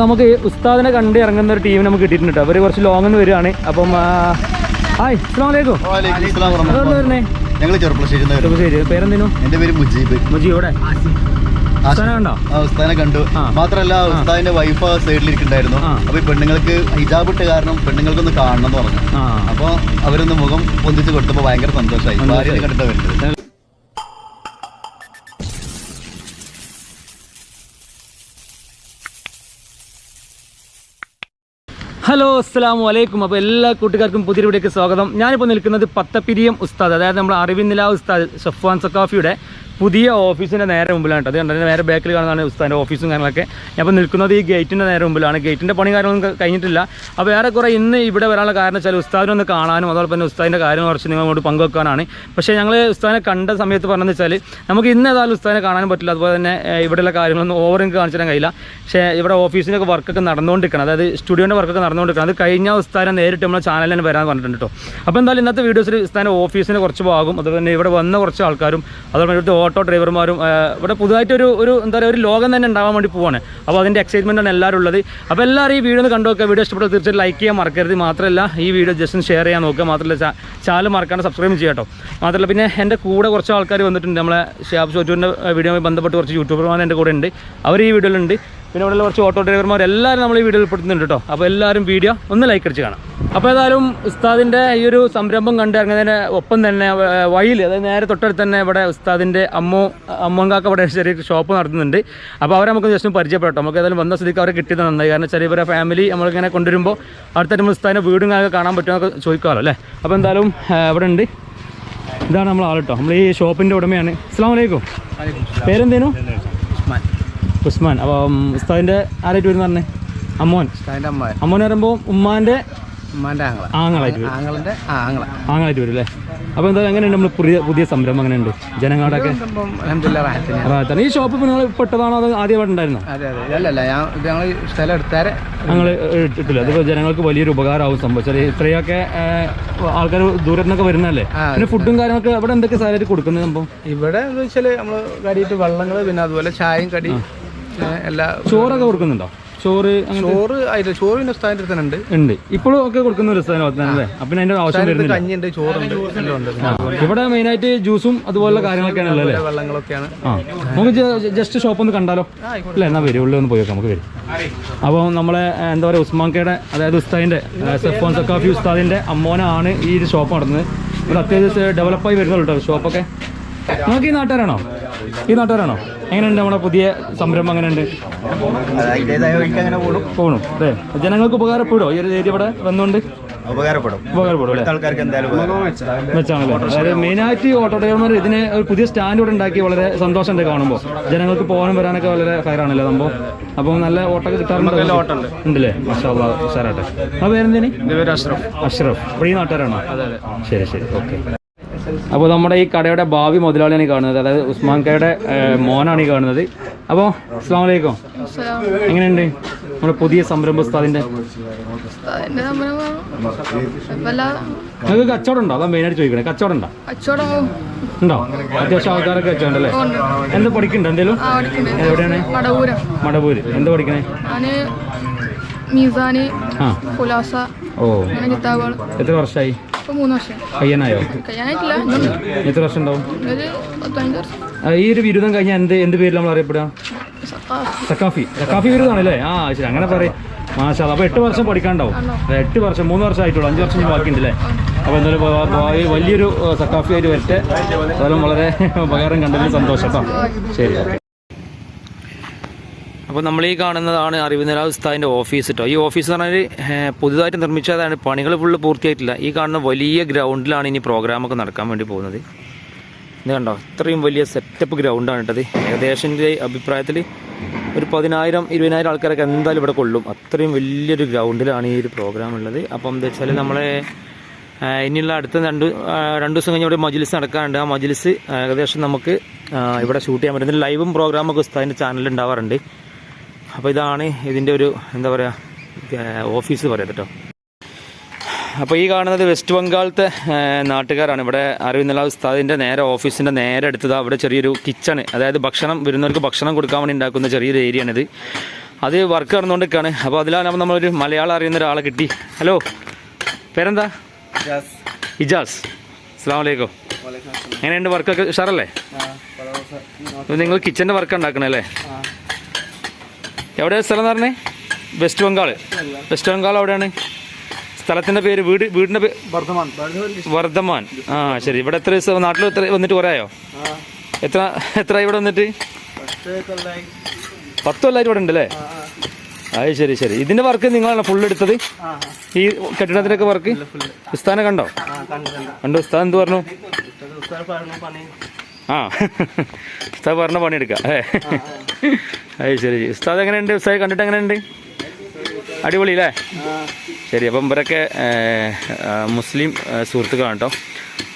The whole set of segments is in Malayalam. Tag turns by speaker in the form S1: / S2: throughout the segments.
S1: അപ്പോൾ നമുക്ക് ഉസ്താദിനെ കണ്ട് ഇറങ്ങുന്ന ഒരു ടീമിനെ നമുക്ക് കിട്ടിയിട്ടുണ്ട് കേട്ടോ അവർ കുറച്ച് ലോങ്ങിൽ നിന്ന് വരികയാണ്. അപ്പം ഹായ് അസ്സാം വലൈക്കും
S2: അസ്സലാം വറഹ്മത്തുള്ളാഹി.
S1: വരുന്നേ?
S2: ഞങ്ങൾ ചെറുപ്പശ്ശേരി
S1: ശരി പേരെന്തേനു?
S2: എന്റെ പേര് മുജീബ്.
S1: മുജീബ് ഇവിടെ ഉസ്താനെ കണ്ടോ.
S2: മാത്രല്ല ഉസ്താദിന്റെ വൈഫ് സൈഡിലിരിക്കുന്നുണ്ടായിരുന്നു. അപ്പൊ ഈ പെണ്ണുങ്ങൾക്ക് ഹിജാബ് ഇട്ട കാരണം പെണ്ണുങ്ങൾക്കൊന്ന് കാണണം എന്ന് പറഞ്ഞു. അപ്പൊ അവരൊന്ന് മുഖം പൊന്തിച്ച് കൊടുത്തപ്പോ ഭയങ്കര സന്തോഷമായി
S1: സന്തോഷായി.
S2: ഭാര്യനെ കണ്ടിട്ട് വരുന്നത്.
S1: ഹലോ അസ്സാം വലൈക്കും അപ്പോൾ എല്ലാ കൂട്ടുകാർക്കും പുതിയ വീഡിയോക്ക് സ്വാഗതം. ഞാനിപ്പോൾ നിൽക്കുന്നത് പത്തപ്പിരിയം ഉസ്താദ് അതായത് നമ്മൾ അറിവിൻ നില ഉസ്താദ് ഷഫ്വാൻ സക്കാഫിയുടെ പുതിയ ഓഫീസിന്റെ നേരെ മുമ്പിലാണ് കേട്ടോ. അത് കണ്ടത് നേരെ ബാക്കിൽ കാണുന്നതാണ് ഉസ്താന്റെ ഓഫീസും കാര്യങ്ങളൊക്കെ. ഞാൻ നിൽക്കുന്നത് ഈ ഗേറ്റിന്റെ നേരെ മുമ്പിലാണ്. ഗേറ്റിന്റെ പണി കാര്യങ്ങളൊന്നും കഴിഞ്ഞിട്ടില്ല. അപ്പോൾ ഏറെക്കുറെ ഇന്ന് ഇവിടെ വരാനുള്ള കാരണം വെച്ചാൽ ഉസ്താദിനെ ഒന്ന് കാണാനും അതോടൊപ്പം തന്നെ ഉസ്താദിന്റെ കാര്യം കുറച്ച് നിങ്ങളോട് പങ്കുവെക്കാനാണ്. പക്ഷേ ഞങ്ങൾ ഉസ്താദിനെ കണ്ട സമയത്ത് പറഞ്ഞതെന്ന് വെച്ചാൽ നമുക്ക് ഇന്ന് ഏതായാലും ഉസ്താദിനെ കാണാൻ പറ്റില്ല. അതുപോലെ തന്നെ ഇവിടെയുള്ള കാര്യങ്ങളൊന്നും ഓവർ എനിക്ക് കാണിച്ചു കഴിയില്ല. പക്ഷേ ഇവിടെ ഓഫീസിനൊക്കെ വർക്കൊക്കെ നടന്നുകൊണ്ടിരിക്കണം അതായത് സ്റ്റുഡിയോന്റെ വർക്കൊക്കെ നടന്നുകൊണ്ടിരിക്കണം അത് കഴിഞ്ഞ ഉസ്താദിനെ നേരിട്ട് നമ്മുടെ ചാനലിൽ തന്നെ വരാൻ പറഞ്ഞിട്ടുണ്ട് കേട്ടോ. അപ്പോൾ എന്തായാലും ഇന്നത്തെ വീഡിയോസിൽ ഉസ്താദിന്റെ ഓഫീസിന് കുറച്ച് ഭാഗം അതുപോലെ തന്നെ ഇവിടെ വന്ന കുറച്ച് ആൾക്കാരും അതുപോലെ ഇവിടുത്തെ ഓട്ടോ ഡ്രൈവർമാരും ഇവിടെ പുതുതായിട്ടൊരു ഒരു എന്താ പറയുക ഒരു ലോകം തന്നെ ഉണ്ടാവാൻ വേണ്ടി പോവാണ്. അപ്പോൾ അതിന്റെ ആണ് എല്ലാവരും ഉള്ളത്. അപ്പോൾ എല്ലാവരും ഈ വീഡിയോ ഒന്ന് കണ്ടു നോക്കുക. വീഡിയോ ഇഷ്ടപ്പെട്ടാൽ തീർച്ചയായും ലൈക്ക് ചെയ്യാൻ മറക്കരുത്. മാത്രമല്ല ഈ വീഡിയോ ജസ്റ്റ് ഷെയർ ചെയ്യാൻ നോക്കുക. മാത്രമല്ല ചാനൽ മറക്കാണ്ട് സബ്സ്ക്രൈബ് ചെയ്യാം കേട്ടോ. മാത്രമല്ല പിന്നെ എന്റെ കൂടെ കുറച്ച് ആൾക്കാർ വന്നിട്ടുണ്ട്. നമ്മളെ ഷാബ് ഷോറ്റൂരിന്റെ വീഡിയോയുമായി ബന്ധപ്പെട്ട് കുറച്ച് യൂട്യൂബർമാർ എന്റെ കൂടെ ഉണ്ട് അവർ ഈ വീഡിയോയിലുണ്ട്. പിന്നെ ഇവിടെയുള്ള കുറച്ച് ഓട്ടോ ഡ്രൈവർമാർ എല്ലാവരും നമ്മൾ ഈ വീഡിയോയിൽ പെടുത്തുന്നുണ്ട് കേട്ടോ. അപ്പോൾ എല്ലാവരും വീഡിയോ ഒന്ന് ലൈക്ക് അടിച്ച് കാണാം. അപ്പോൾ ഏതായാലും ഉസ്താദിന്റെ ഈ ഒരു സംരംഭം കണ്ട് ഇറങ്ങുന്നതിന് ഒപ്പം തന്നെ വഴിയിൽ അതായത് നേരെ തൊട്ടടുത്ത് തന്നെ ഇവിടെ ഉസ്താദിന്റെ അമ്മോ അമ്മങ്കാക്ക ഇവിടെ ചെറിയ ഷോപ്പ് നടത്തുന്നുണ്ട്. അപ്പോൾ അവരെ നമുക്ക് ജസ്റ്റ് പരിചയപ്പെട്ടോ നമുക്ക് ഏതായാലും വന്ന സ്ഥിതിക്ക് അവരെ കിട്ടിയത് നന്നായി. കാരണം വെച്ചാൽ ഇവരെ ഫാമിലി നമ്മളിങ്ങനെ കൊണ്ടുവരുമ്പോൾ അടുത്ത നമ്മൾ ഉസ്താദിന്റെ വീടും കാര്യമൊക്കെ കാണാൻ പറ്റുമോ ചോദിക്കാമല്ലോ അല്ലേ? അപ്പോൾ എന്തായാലും ഇവിടെ ഉണ്ട്. ഇതാണ് നമ്മൾ ആൾ കേട്ടോ. നമ്മൾ ഈ ഷോപ്പിന്റെ ഉടമയാണ്. അസ്സാം വലൈക്കും പേരെന്തേനു? ഉസ്മാൻ. അപ്പം ഉസ്താദിന്റെ ആരായിട്ട് വരുന്ന പറഞ്ഞേ? അമ്മോൻ.
S3: ഉസ്താദിന്റെ അമ്മ
S1: അമ്മോൻ പറയുമ്പോൾ
S3: ഉമ്മാന്റെ ആങ്ങള.
S1: ആങ്ങളായിട്ട് വരും.
S3: ആങ്ങളുടെ ആ ആങ്ങള.
S1: ആങ്ങളായിട്ട് വരും അല്ലേ? അപ്പോൾ എന്താ എങ്ങനെയുണ്ട് നമ്മൾ പുതിയ പുതിയ സംരംഭം എങ്ങനെയുണ്ട്? ജനങ്ങളുടെയൊക്കെ
S3: ഇപ്പം അൽഹംദുലില്ലാ റാഹത്തിന്
S1: റാഹത്താണ്. ഈ ഷോപ്പ് ഇപ്പോൾ നിങ്ങൾ പെട്ടതാണോ അത് ആദ്യമായിട്ട് ഉണ്ടായിരുന്നോ
S3: അതെ. അതെ അല്ലല്ല ഞാൻ ഞങ്ങൾ സ്ഥലം എടുത്താരെ.
S1: ഞങ്ങൾ അത് ജനങ്ങൾക്ക് വലിയൊരു ഉപകാരമാവും സംഭവിച്ചത് ഇത്രയൊക്കെ ആൾക്കാർ ദൂരത്തു നിന്നൊക്കെ വരുന്നതല്ലേ?
S3: ആ,
S1: പിന്നെ ഫുഡും കാര്യങ്ങളൊക്കെ ഇവിടെ എന്തൊക്കെ സാലറി കൊടുക്കുന്നത് സംഭവം?
S3: ഇവിടെ എന്ന് വെച്ചാൽ നമ്മൾ കാര്യമായിട്ട് വള്ളങ്ങൾ പിന്നെ അതുപോലെ ചായയും കടി എല്ലാ
S1: ചോറൊക്കെ കൊടുക്കുന്നുണ്ടോ? ചോറ് അങ്ങനെ
S3: ചോറ് അതിന്റെ ചോറ് പിന്നെ ഉസ്താദിന്റെ തന്നെ ഉണ്ട്.
S1: ഉണ്ട്. ഇപ്പോഴും ഒക്കെ കൊടുക്കുന്ന ഒരു സ്ഥലം അല്ലേ? അതിന്റെ ആവശ്യം വരുന്നില്ല.
S3: കഞ്ഞിയുണ്ട് ചോറുണ്ട് ഇവിടെ ഉണ്ട്
S1: ആയിട്ട് ജ്യൂസും അതുപോലുള്ള കാര്യങ്ങളൊക്കെയാണ് ഉള്ളത് അല്ലേ
S3: വെള്ളങ്ങളൊക്കെയാണ്.
S1: നമുക്ക് ജസ്റ്റ് ഷോപ്പ് ഒന്ന് കണ്ടാലോ? അല്ല? എന്നാ വരും ഉള്ളിൽ ഒന്ന് പോയി നമുക്ക് വരും. അപ്പോൾ നമ്മളെ എന്താ പറയുക ഉസ്മാൻകയുടെ അതായത് ഉസ്താദിന്റെ സെഫോൻ സക്കാഫി ഉസ്താദിന്റെ അമ്മോനാണ് ഈ ഒരു ഷോപ്പ് നടത്തുന്നത്. ഇവിടെ അത്യാവശ്യം ഡെവലപ്പായി വരുന്നുള്ളൂ കേട്ടോ ഷോപ്പൊക്കെ നമുക്ക് ഈ നാട്ടുകാരാണോ? ഈ നാട്ടുകാരാണോ? എങ്ങനെയുണ്ട് നമ്മുടെ പുതിയ സംരംഭം എങ്ങനെയുണ്ട്? പോണു. അതെ ജനങ്ങൾക്ക് ഉപകാരപ്പെടുമോ ഈ ഒരു ഏരിയ ഇവിടെ വന്നുകൊണ്ട്?
S2: ഉപകാരപ്പെടും.
S1: അതായത് മെയിനായിട്ട് ഓട്ടോ ഡ്രൈവർമാർ ഇതിന് ഒരു പുതിയ സ്റ്റാൻഡ് ഇവിടെ ഉണ്ടാക്കി വളരെ സന്തോഷമുണ്ട് കാണുമ്പോൾ. ജനങ്ങൾക്ക് പോകാനും വരാനൊക്കെ വളരെ ഫയറാണല്ലേ സംഭവം. അപ്പോൾ നല്ല ഓട്ടോ കിട്ടാറുണ്ട് ഉണ്ടല്ലേ? മഷാ ഉഷാറാട്ടെ. ആ പേരെന്തേനി?
S3: അഷ്റഫ്.
S1: അഷ്റഫ്. ഫ്രീ നാട്ടുകാരാണോ? ശരി ശരി. ഓക്കെ. അപ്പോൾ നമ്മുടെ ഈ കടയുടെ ഭാവി മുതലാളിയാണ് ഈ കാണുന്നത്. അതായത് ഉസ്മാൻ കയുടെ മോനാണ് ഈ കാണുന്നത്. അപ്പോൾ അസ്സാം വലൈക്കും എങ്ങനെയുണ്ട്? നമ്മുടെ പുതിയ സംരംഭ
S4: ഉസ്താദിന്റെ
S1: നിങ്ങൾക്ക് കച്ചവടം ഉണ്ടോ? അതാ മെയിനായിട്ട് ചോദിക്കണേ. കച്ചവടം ഉണ്ടോ? ഉണ്ടോ? അത്യാവശ്യം ആൾക്കാരൊക്കെ വെച്ചോണ്ടല്ലേ എന്ത് പഠിക്കണ്ടോ എന്തേലും? എവിടെയാണ്?
S4: മടവൂരം.
S1: മടപൂര് എന്ത് പഠിക്കണേ?
S4: മീസാന്
S1: ഓ. എത്ര വർഷമായി
S4: ഇപ്പൊ മൂന്ന് വർഷം.
S1: കയ്യനായോ? എത്ര വർഷം ഉണ്ടാവും?
S4: ഒരു പതിനഞ്ച് വർഷം.
S1: ഈ ഒരു ബിരുദം കഴിഞ്ഞാൽ എന്ത് എന്ത് പേരിൽ നമ്മൾ അറിയപ്പെടുക?
S4: സക്കാഫ്.
S1: സക്കാഫി ബിരുദാണല്ലേ? ആ ശരി. അങ്ങനെ പറയും. മാഷാ അപ്പോൾ എട്ട് വർഷം പഠിക്കാണ്ടാവും എട്ട് വർഷം മൂന്ന് വർഷം ആയിട്ടുള്ളൂ. അഞ്ച് വർഷം ബാക്കിയുണ്ടല്ലേ? അപ്പോൾ എന്തായാലും വലിയൊരു സക്കാഫി ആയിട്ട് വരട്ടെ. അതും വളരെ ഉപകാരം കണ്ടതിൽ സന്തോഷം കേട്ടോ ശരി അപ്പോൾ നമ്മൾ ഈ കാണുന്നതാണ് അറിവുനില ഉസ്താദിന്റെ ഓഫീസ് കേട്ടോ ഈ ഓഫീസ് എന്ന് പറഞ്ഞാൽ പുതുതായിട്ട് നിർമ്മിച്ചതാണ്. പണികൾ ഫുള്ള് പൂർത്തിയായിട്ടില്ല. ഈ കാണുന്ന വലിയ ഗ്രൗണ്ടിലാണ് ഇനി പ്രോഗ്രാമൊക്കെ നടക്കാൻ വേണ്ടി പോകുന്നത്. ഇത് കണ്ടോ? ഇത്രയും വലിയ സെറ്റപ്പ് ഗ്രൗണ്ടാണ് കേട്ടത്. ഏകദേശം അഭിപ്രായത്തിൽ ഒരു പതിനായിരം ഇരുപതിനായിരം ആൾക്കാരൊക്കെ എന്തായാലും ഇവിടെ കൊള്ളും. അത്രയും വലിയൊരു ഗ്രൗണ്ടിലാണ് ഈ ഒരു പ്രോഗ്രാം ഉള്ളത്. അപ്പം എന്താ വെച്ചാൽ നമ്മളെ ഇനിയുള്ള അടുത്ത രണ്ട് രണ്ട് ദിവസം കഴിഞ്ഞ് ഇവിടെ മജ്ലിസ് നടക്കാറുണ്ട് ആ മജ്ലിസ് ഏകദേശം നമുക്ക് ഇവിടെ ഷൂട്ട് ചെയ്യാൻ പറ്റുന്നത് ലൈവും പ്രോഗ്രാമൊക്കെ ഉസ്താദിന്റെ ചാനലിൽ ഉണ്ടാവാറുണ്ട്. അപ്പോൾ ഇതാണ് ഇതിന്റെ ഒരു എന്താ പറയുക ഓഫീസ് പറയാം കേട്ടോ. അപ്പോൾ ഈ കാണുന്നത് വെസ്റ്റ് ബംഗാളത്തെ നാട്ടുകാരാണ്. ഇവിടെ അറിവിന്നുള്ള ഉസ്താദിന്റെ നേരെ ഓഫീസിന്റെ നേരെ അടുത്തത് അവിടെ ചെറിയൊരു കിച്ചണ്. അതായത് ഭക്ഷണം വരുന്നവർക്ക് ഭക്ഷണം കൊടുക്കാൻ വേണ്ടി ഉണ്ടാക്കുന്ന ചെറിയൊരു ഏരിയ ആണിത്. അത് വർക്ക് നടന്നുകൊണ്ടിരിക്കുകയാണ്. അപ്പോൾ അതിലാണ് നമ്മളൊരു മലയാളം അറിയുന്ന ഒരാളെ കിട്ടി. ഹലോ പേരെന്താ? ഇജാസ്. അസ്സാം വലൈക്കും എങ്ങനെയുണ്ട് വർക്കൊക്കെ ഉഷാറല്ലേ? നിങ്ങൾ കിച്ചന്റെ വർക്ക് ഉണ്ടാക്കണേ അല്ലേ എവിടെയാണ് സ്ഥലം എന്ന് പറഞ്ഞേ? വെസ്റ്റ് ബംഗാൾ വെസ്റ്റ് ബംഗാൾ എവിടെയാണ് സ്ഥലത്തിന്റെ പേര് വീട് വീടിന്റെ പേര്
S3: വർദ്ധമാൻ.
S1: ആ ശരി. ഇവിടെ എത്ര ദിവസം നാട്ടിൽ എത്ര വന്നിട്ട് കുറയോ എത്ര എത്ര ഇവിടെ വന്നിട്ട്? പത്ത് കൊല്ലമായിട്ട് ഇവിടെ ഉണ്ട് അല്ലേ? അത് ശരി ശരി. ഇതിന്റെ വർക്ക് നിങ്ങളാണ് ഫുൾ എടുത്തത്? ഈ കെട്ടിടത്തിനൊക്കെ വർക്ക് ഉസ്താനെ കണ്ടോ? കണ്ടു ഉസ്താൻ എന്ത് പറഞ്ഞു? ആ. ഉസ്താദ് പറഞ്ഞ പണിയെടുക്കാം ഏ അത് ശരി. ഉസ്താദ് എങ്ങനെയുണ്ട്? ഉസ്താദ് കണ്ടിട്ട് എങ്ങനെയുണ്ട്? അടിപൊളി അല്ലേ? ശരി അപ്പം ഇവരൊക്കെ മുസ്ലിം സുഹൃത്തുക്കളാണ് കേട്ടോ.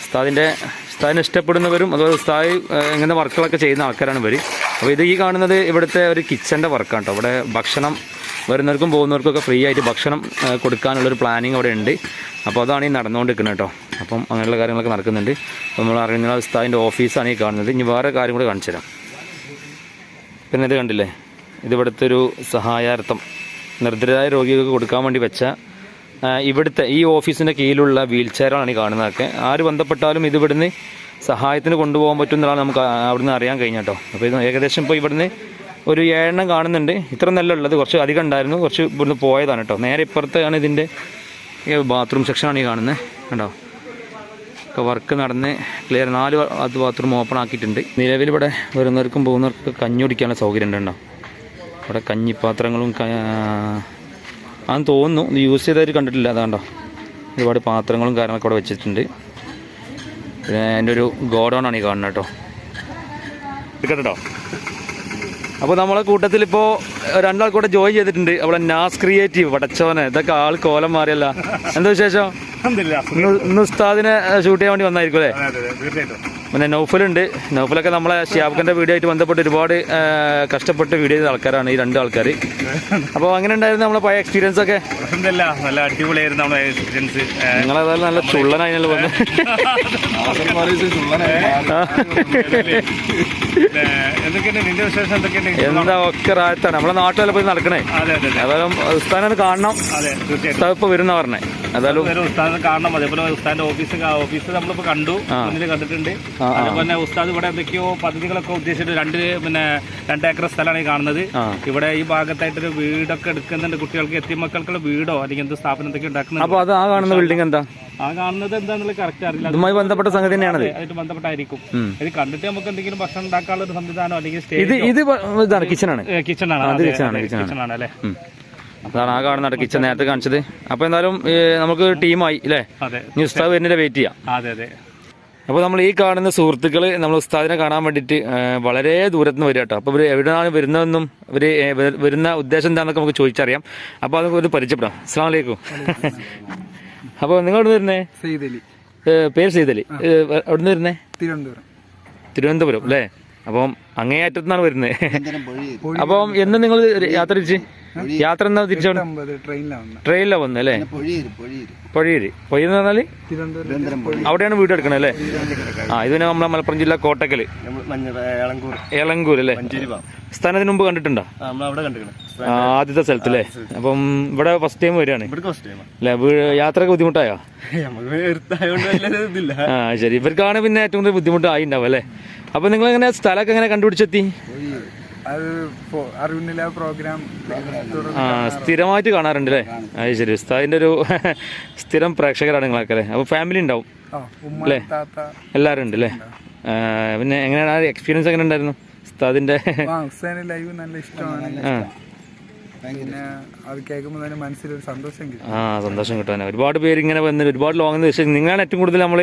S1: ഉസ്താദിന്റെ ഉസ്താദിനെ ഇഷ്ടപ്പെടുന്നവരും അതുപോലെ ഉസ്താദ് എങ്ങനെ വർക്കുകളൊക്കെ ചെയ്യുന്ന ആൾക്കാരാണ് ഇവർ അപ്പോൾ ഇത് ഈ കാണുന്നത് ഇവിടുത്തെ ഒരു കിച്ചന്റെ വർക്കാണ് കേട്ടോ. ഇവിടെ ഭക്ഷണം വരുന്നവർക്കും പോകുന്നവർക്കും ഒക്കെ ഫ്രീ ആയിട്ട് ഭക്ഷണം കൊടുക്കാനുള്ളൊരു പ്ലാനിങ് അവിടെ ഉണ്ട്. അപ്പോൾ അതാണ് ഈ നടന്നുകൊണ്ടിരിക്കുന്നത് കേട്ടോ. അപ്പം അങ്ങനെയുള്ള കാര്യങ്ങളൊക്കെ നടക്കുന്നുണ്ട്. നമ്മൾ അറിയുന്ന ഉസ്താദിന്റെ ഓഫീസാണ് ഈ കാണുന്നത്. ഇനി വേറെ കാര്യം കൂടെ കാണിച്ചു തരാം. പിന്നെ ഇത് കണ്ടില്ലേ? ഇതിവിടുത്തെ ഒരു സഹായാർത്ഥം. നിർദ്ധരായ രോഗികൾക്ക് കൊടുക്കാൻ വേണ്ടി വെച്ച ഇവിടുത്തെ ഈ ഓഫീസിന്റെ കീഴിലുള്ള വീൽ ചെയറാണ് ഈ കാണുന്നതൊക്കെ. ആര് ബന്ധപ്പെട്ടാലും ഇത് ഇവിടുന്ന് സഹായത്തിന് കൊണ്ടുപോകാൻ പറ്റും എന്നുള്ളതാണ് നമുക്ക് അവിടുന്ന് അറിയാൻ കഴിഞ്ഞ കേട്ടോ അപ്പോൾ ഇത് ഏകദേശം ഇപ്പോൾ ഇവിടുന്ന് ഒരു ഏഴെണ്ണം കാണുന്നുണ്ട്. ഇത്ര നല്ല ഉള്ളത് കുറച്ച് അധികം ഉണ്ടായിരുന്നു. കുറച്ച് ഇവിടുന്ന് പോയതാണ് കേട്ടോ. നേരെ ഇപ്പുറത്താണ് ഇതിന്റെ ബാത്റൂം സെക്ഷനാണ് ഈ കാണുന്നത്. കണ്ടോ? ഒക്കെ വർക്ക് നടന്ന് ക്ലിയർ നാല് അത് ബാത്റൂം ഓപ്പൺ ആക്കിയിട്ടുണ്ട്. നിലവിൽ ഇവിടെ വരുന്നവർക്കും പോകുന്നവർക്കും കഞ്ഞി കുടിക്കാനുള്ള സൗകര്യം ഉണ്ടോ? ഇവിടെ കഞ്ഞിപ്പാത്രങ്ങളും ആന്ന് തോന്നുന്നു. യൂസ് ചെയ്തവർ കണ്ടിട്ടില്ല അതാണ്ടോ? ഒരുപാട് പാത്രങ്ങളും കാര്യങ്ങളൊക്കെ ഇവിടെ വെച്ചിട്ടുണ്ട്. പിന്നെ എന്റെ ഒരു ഗോഡൗൺ ആണ് ഈ കാണുന്നത് കേട്ടോ. കേട്ടോ അപ്പോൾ നമ്മളെ കൂട്ടത്തിൽ ഇപ്പോൾ രണ്ടാൾ കൂടെ ജോയിൻ ചെയ്തിട്ടുണ്ട്. അവിടെ നാസ് ക്രിയേറ്റീവ് വടച്ചോനെ ഇതൊക്കെ ആൾ കോലം മാറിയല്ല. എന്താ വിശേഷം? ഇന്ന് ഉസ്താദിനെ ഷൂട്ട് ചെയ്യാൻ വേണ്ടി വന്നായിരിക്കും അല്ലേ? പിന്നെ നൗഫലുണ്ട്. നൗഫലൊക്കെ നമ്മളെ ഷിയാബ്ഖന്റെ വീഡിയോ ആയിട്ട് ബന്ധപ്പെട്ട് ഒരുപാട് കഷ്ടപ്പെട്ട് വീഡിയോ ചെയ്ത ആൾക്കാരാണ് ഈ രണ്ട് ആൾക്കാർ അപ്പോൾ അങ്ങനെ ഉണ്ടായിരുന്നു നമ്മളെ പഴയ എക്സ്പീരിയൻസ് ഒക്കെ?
S5: നല്ല അടിപൊളിയായിരുന്നു എക്സ്പീരിയൻസ്
S1: നിങ്ങളേതായാലും നല്ല ചുള്ളനായിരുന്നു വന്ന്. എന്താ ഒക്കെ റായത്താണ് നമ്മളെ നാട്ടിലെ പോയി നടക്കണേ? അതായത് സ്ഥാനം കാണണം. ഇപ്പൊ വരുന്ന പറഞ്ഞേ.
S5: ഉസ്താദിനെ കാണണം. അതേപോലെ ഉസ്താദിന്റെ ഓഫീസ് ഓഫീസ് നമ്മളിപ്പോ കണ്ടു. മുന്നിൽ കണ്ടിട്ടുണ്ട്. അതേപോലെ ഉസ്താദ് ഇവിടെ എന്തൊക്കെയോ പദ്ധതികളൊക്കെ ഉദ്ദേശിച്ചിട്ട് രണ്ട് പിന്നെ രണ്ട് ഏക്കർ സ്ഥലമാണ് ഈ കാണുന്നത്. ഇവിടെ ഈ ഭാഗത്തായിട്ടൊരു വീടൊക്കെ എടുക്കുന്നുണ്ട്. കുട്ടികൾക്ക് എത്തി മക്കൾക്കുള്ള വീടോ അല്ലെങ്കിൽ എന്ത് സ്ഥാപനം എന്തൊക്കെ
S1: ഉണ്ടാക്കുന്നത് അത് ആ കാണുന്ന ബിൽഡിംഗ് എന്താ?
S5: ആ കാണുന്നത് എന്താണെന്നുള്ളത് കറക്റ്റ് അറിയില്ല.
S1: അതുമായി ബന്ധപ്പെട്ട സംഗതി തന്നെയാണത്
S5: ആയിട്ട് ബന്ധപ്പെട്ടായിരിക്കും. ഇത് കണ്ടിട്ട് നമുക്ക് എന്തെങ്കിലും ഭക്ഷണം ഉണ്ടാക്കാനുള്ള ഒരു സംവിധാനോ അല്ലെങ്കിൽ
S1: ഇത് ഇത് ഇതാണ് കിച്ചണാണ് kitchen ആണ്.
S5: അല്ലേ?
S1: അതാണ് ആ കാണുന്ന കിച്ചൺ നേരത്തെ കാണിച്ചത്. അപ്പോൾ എന്തായാലും നമുക്ക് ടീമായി അല്ലേ
S5: അതെ.
S1: ഇനി ഉസ്താദ് വരുന്നതിന്റെ വെയിറ്റ് ചെയ്യാം.
S5: അതെ അതെ.
S1: അപ്പോൾ നമ്മൾ ഈ കാണുന്ന സുഹൃത്തുക്കൾ നമ്മൾ ഉസ്താദിനെ കാണാൻ വേണ്ടിയിട്ട് വളരെ ദൂരത്ത് നിന്ന് വരിക കേട്ടോ. അപ്പോൾ ഇവർ എവിടെയാണ് വരുന്നതെന്നും ഇവർ വരുന്ന ഉദ്ദേശം എന്താണെന്നൊക്കെ നമുക്ക് ചോദിച്ചറിയാം. അപ്പോൾ അതൊക്കെ ഒരു പരിചയപ്പെടാം. അസ്സാം വലൈക്കും അപ്പോൾ നിങ്ങൾ എവിടെ വരുന്നേ? പേര് ചെയ്തലി എവിടെ നിന്ന് വരുന്നേ?
S3: തിരുവനന്തപുരം.
S1: തിരുവനന്തപുരം അല്ലേ അപ്പം അങ്ങേയറ്റത്തു നിന്നാണ് വരുന്നത് അപ്പം എന്ന് നിങ്ങൾ യാത്ര തിരിച്ച്? യാത്ര എന്നാ തിരിച്ചു
S3: ട്രെയിനിലാ ട്രെയിനിലാണ് വന്നത്
S1: ട്രെയിനിലാണ് വന്നത് അല്ലേ
S2: പൊഴിയേര് പൊഴിയേര്
S1: പൊഴിയേരി പൊഴി എന്ന് പറഞ്ഞാൽ? അവിടെയാണ് വീട് എടുക്കണത് അല്ലേ? ആ ഇത് നമ്മളെ മലപ്പുറം ജില്ല
S5: കോട്ടക്കൽ.
S1: ഏളങ്കൂർ. അല്ലേ? സ്ഥാനത്തിന് മുമ്പ് കണ്ടിട്ടുണ്ടോ?
S5: നമ്മൾ അവിടെ കണ്ടിരിക്കണം.
S1: ആ, ആദ്യത്തെ സ്ഥലത്ത് അല്ലേ? അപ്പം ഇവിടെ ഫസ്റ്റ് ടൈം വരികയാണ്.
S5: ഇവിടെ ഫസ്റ്റ് ടൈം
S1: അല്ലേ യാത്രയൊക്കെ ബുദ്ധിമുട്ടായോ? ആ ശരി. ഇവർക്കാണ് പിന്നെ ഏറ്റവും കൂടുതൽ ബുദ്ധിമുട്ടായി ഉണ്ടാവും അല്ലേ? അപ്പൊ നിങ്ങൾ എങ്ങനെ സ്ഥലമൊക്കെ എങ്ങനെ കണ്ടുപിടിച്ചെത്തി?
S3: അത് അറിവുന്നില്ല പ്രോഗ്രാം
S1: ആ സ്ഥിരമായിട്ട് കാണാറുണ്ട്. അല്ലേ അത് ശരി. ഉസ്താദിന്റെ ഒരു സ്ഥിരം പ്രേക്ഷകരാണ് നിങ്ങളൊക്കെ അല്ലേ? അപ്പൊ ഫാമിലി ഉണ്ടാവും
S3: അല്ലേ?
S1: എല്ലാവരും ഉണ്ട് അല്ലേ? പിന്നെ എങ്ങനെയാണ് ആ എക്സ്പീരിയൻസ് എങ്ങനെ ഉണ്ടായിരുന്നു?
S3: ഹുസൈന് ലൈവ് നല്ല ഇഷ്ടമാണ്.
S1: ആ.
S3: പിന്നെ അത് കേൾക്കുമ്പോൾ തന്നെ മനസ്സിലൊരു സന്തോഷം കിട്ടും.
S1: ആ സന്തോഷം കിട്ടാൻ ഒരുപാട് പേര് ഇങ്ങനെ വന്ന് ഒരുപാട് ലോങ് എന്ന് വെച്ചാൽ നിങ്ങളാണ് ഏറ്റവും കൂടുതൽ നമ്മൾ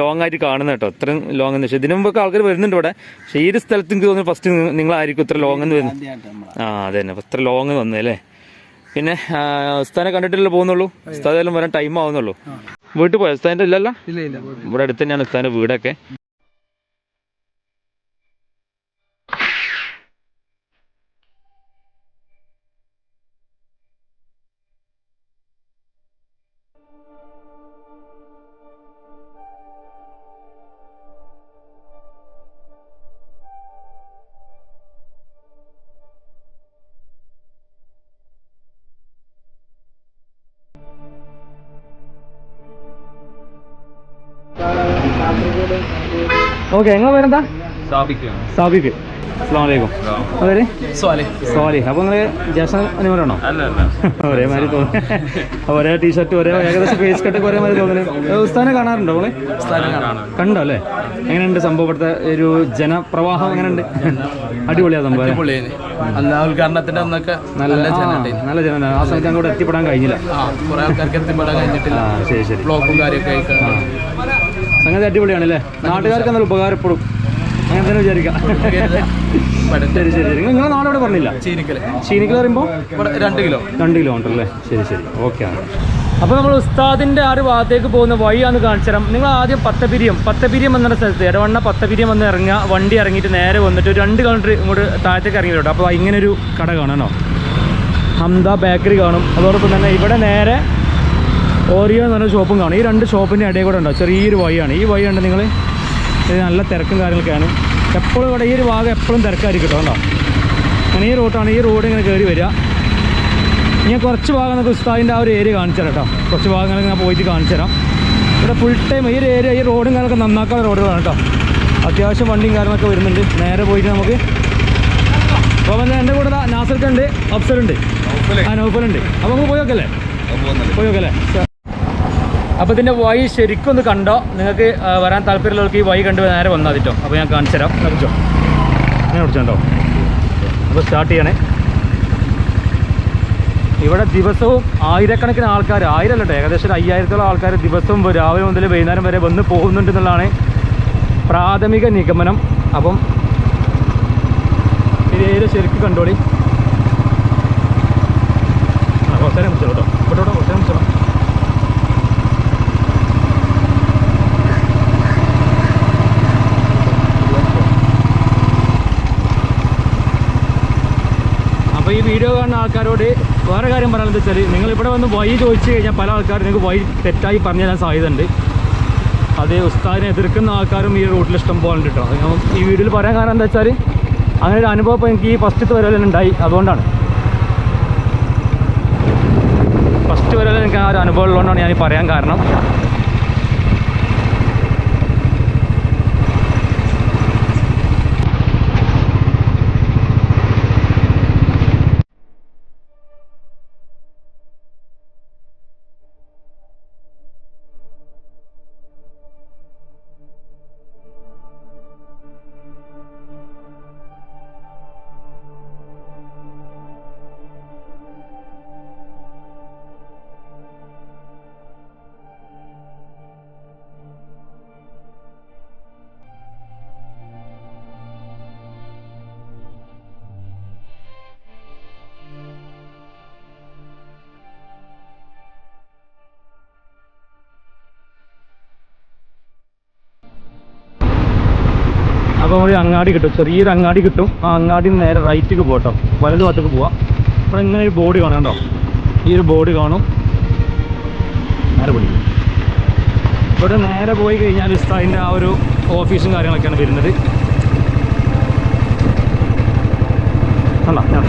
S1: ലോങ് ആയിട്ട് കാണുന്നത് കേട്ടോ. ഇത്രയും ലോങ് എന്ന് വെച്ചാൽ ഇതിനു മുമ്പൊക്കെ ആൾക്കാർ വരുന്നുണ്ട് ഇവിടെ. പക്ഷേ ഈ ഒരു സ്ഥലത്ത് എനിക്ക് തോന്നുന്നു ഫസ്റ്റ് നിങ്ങളായിരിക്കും ഇത്ര ലോങ് എന്ന് വരുന്നത്. ആ അതെ തന്നെ. ഇത്ര ലോങ് വന്നു അല്ലേ? പിന്നെ ഉസ്താനെ കണ്ടിട്ടല്ലേ പോകുന്നുള്ളൂ? ഉസ്താദെല്ലാം വരാൻ ടൈം ആവുന്നുള്ളൂ. വീട്ടിൽ പോയ? ഉസ്താദിന്റെ ഇല്ലല്ലോ?
S3: ഇല്ല ഇല്ല
S1: ഇവിടെ അടുത്ത് തന്നെയാണ് ഉസ്താദിന്റെ വീടൊക്കെ. ഓക്കെ നിങ്ങൾ പേരെന്താ? സാബിക്ക്. അസ്സാം വലൈക്കും അതെ സോലി. അപ്പോൾ നിങ്ങൾ ജാസൻ അനുമരാണോ ഒരേ മാതിരി തോന്നി ഒരേ ടീഷർട്ട് ഒരേ ഏകദേശം ഫേസ് കട്ടൊക്കെ ഒരേ മാതിരി തോന്നുന്നു ഉസ്താനെ കാണാറുണ്ടോ നമ്മൾ കണ്ടോ അല്ലേ? എങ്ങനെയുണ്ട് സംഭവം ഇവിടുത്തെ ഒരു ജനപ്രവാഹം എങ്ങനെയുണ്ട്? അടിപൊളിയാ സംഭവം
S3: ഉദ്ഘാടനത്തിന്റെ അന്നൊക്കെ
S1: നല്ല നല്ല ജനം ആ സമയത്ത് അങ്ങോട്ട് എത്തിപ്പെടാൻ കഴിഞ്ഞില്ല.
S3: ആ കുറെ ആൾക്കാർക്ക് എത്തിപ്പെടാൻ കഴിഞ്ഞിട്ടില്ല.
S1: ശരി ശരി.
S3: ബ്ലോക്കും കാര്യമൊക്കെ
S1: സംഗതി അടിപൊളിയാണ് അല്ലേ നാട്ടുകാർക്ക് എന്നാൽ ഉപകാരപ്പെടും? അങ്ങനെ തന്നെ വിചാരിക്കാം. ശരി ശരി ശരി. നിങ്ങളെ അവിടെ പറഞ്ഞില്ല? ചീനിക്കൽ പറയുമ്പോൾ
S3: രണ്ട് കിലോ.
S1: രണ്ട് കിലോ അല്ലേ ശരി ശരി. ഓക്കെ ആണ് അപ്പോൾ നമ്മൾ ഉസ്താദിന്റെ ആ ഒരു ഭാഗത്തേക്ക് പോകുന്ന വഴിയാണ് കാണിച്ചു തരാം. നിങ്ങൾ ആദ്യം പത്തപിരിയം. പത്തപിരിയം എന്ന സ്ഥലത്ത് ഇടവണ്ണ പത്തപിരിയം വന്ന് ഇറങ്ങുക. വണ്ടി ഇറങ്ങിയിട്ട് നേരെ വന്നിട്ട് ഒരു രണ്ട് കിലോമീറ്റർ ഇങ്ങോട്ട് താഴത്തേക്ക് ഇറങ്ങി വരും അപ്പോൾ ഇങ്ങനൊരു കട കാണാനോ ഹംദ ബേക്കറി കാണും. അതോടൊപ്പം തന്നെ ഇവിടെ നേരെ ഓറിയോ എന്ന് പറഞ്ഞ ഷോപ്പും കാണും. ഈ രണ്ട് ഷോപ്പിന്റെ ഇടയിൽ കൂടെ ഉണ്ടോ? ചെറിയൊരു വഴിയാണ് ഈ വഴി ഉണ്ട് നിങ്ങൾ ഇത് നല്ല തിരക്കും കാര്യങ്ങളൊക്കെയാണ്. എപ്പോഴും ഇവിടെ ഈ ഒരു ഭാഗം എപ്പോഴും തിരക്കായിരിക്കും കേട്ടോ കേട്ടോ അങ്ങനെ ഈ റൂട്ടാണ് ഈ റോഡ് ഇങ്ങനെ കയറി വരിക. ഞാൻ കുറച്ച് ഭാഗം നമുക്ക് ഉസ്താദിന്റെ ആ ഒരു ഏരിയ കാണിച്ചു തരാം കേട്ടോ. കുറച്ച് ഭാഗങ്ങൾ ഞാൻ പോയിട്ട് കാണിച്ചു തരാം. ഇവിടെ ഫുൾ ടൈം ഈ ഒരു ഏരിയ ഈ റോഡും കാര്യങ്ങളൊക്കെ നന്നാക്കാനുള്ള റോഡുകളാണ് കേട്ടോ. അത്യാവശ്യം വണ്ടിയും കാര്യങ്ങളൊക്കെ വരുന്നുണ്ട്. നേരെ പോയിട്ട് നമുക്ക് അപ്പോൾ എന്റെ കൂടെ നാസർക്കുണ്ട് അഫ്സലുണ്ട് ആ നൗഫലുണ്ട് അപ്പോൾ നമുക്ക് പോയി നോക്കല്ലേ? പോയി നോക്കല്ലേ? അപ്പോൾ ഇതിന്റെ വഴി ശരിക്കും ഒന്ന് കണ്ടോ? നിങ്ങൾക്ക് വരാൻ താല്പര്യമുള്ളവർക്ക് ഈ വഴി കണ്ട് നേരെ വന്നാൽ കേട്ടോ അപ്പോൾ ഞാൻ കാണിച്ചു തരാം. പിടിച്ചോ? അങ്ങനെ കുടിച്ചോ അപ്പോൾ സ്റ്റാർട്ട് ചെയ്യണേ. ഇവിടെ ദിവസവും ആയിരക്കണക്കിന് ആൾക്കാർ ആയിരം അല്ലട്ടെ ഏകദേശം ഒരു അയ്യായിരത്തോളം ആൾക്കാർ ദിവസവും രാവിലെ മുതൽ വൈകുന്നേരം വരെ വന്ന് പോകുന്നുണ്ട് എന്നുള്ളതാണ് പ്രാഥമിക നിഗമനം. അപ്പം ഏരിയ ശരിക്കും കണ്ടോളി. ആ കുറച്ച് നേരം വിളിച്ചോളൂ കേട്ടോ ഇവിടെ ഇവിടെ കുറച്ച് നേരം വിളിച്ചോളൂ അപ്പോൾ ഈ വീഡിയോ കാണുന്ന ആൾക്കാരോട് വേറെ കാര്യം പറയാനെന്ന് വെച്ചാൽ നിങ്ങൾ ഇവിടെ വന്ന് വഴി ചോദിച്ചു കഴിഞ്ഞാൽ പല ആൾക്കാരും നിങ്ങൾക്ക് വഴി തെറ്റായി പറഞ്ഞു തരാൻ സാധ്യതയുണ്ട്. അത് ഉസ്താദിനെ എതിർക്കുന്ന ആൾക്കാരും ഈ റൂട്ടിൽ ഇഷ്ടം പോലെ ഞാൻ ഈ വീഡിയോയിൽ പറയാൻ കാരണം എന്താ വെച്ചാൽ അങ്ങനെ ഒരു അനുഭവം എനിക്ക് ഈ ഫസ്റ്റ് വരവിൽ ഉണ്ടായി. അതുകൊണ്ടാണ്. ഫസ്റ്റ് വരവിൽ എനിക്ക് ആ ഒരു അനുഭവം ഉള്ളതുകൊണ്ടാണ് ഞാൻ പറയാൻ കാരണം. അങ്ങാടി കിട്ടും. ചെറിയൊരു അങ്ങാടി കിട്ടും. ആ അങ്ങാടി നേരെ റൈറ്റിക്ക് പോട്ടോ വലതു ഭാഗത്തേക്ക് പോവാം. അപ്പോൾ ഇങ്ങനെ ഒരു ബോർഡ് കാണാം കേട്ടോ. ഈ ഒരു ബോർഡ് കാണും. നേരെ പിടിക്കും ഇവിടെ നേരെ പോയി കഴിഞ്ഞാൽ ഉസ്താദിന്റെ ആ ഒരു ഓഫീസും കാര്യങ്ങളൊക്കെയാണ് വരുന്നത്. അല്ല ഞാൻ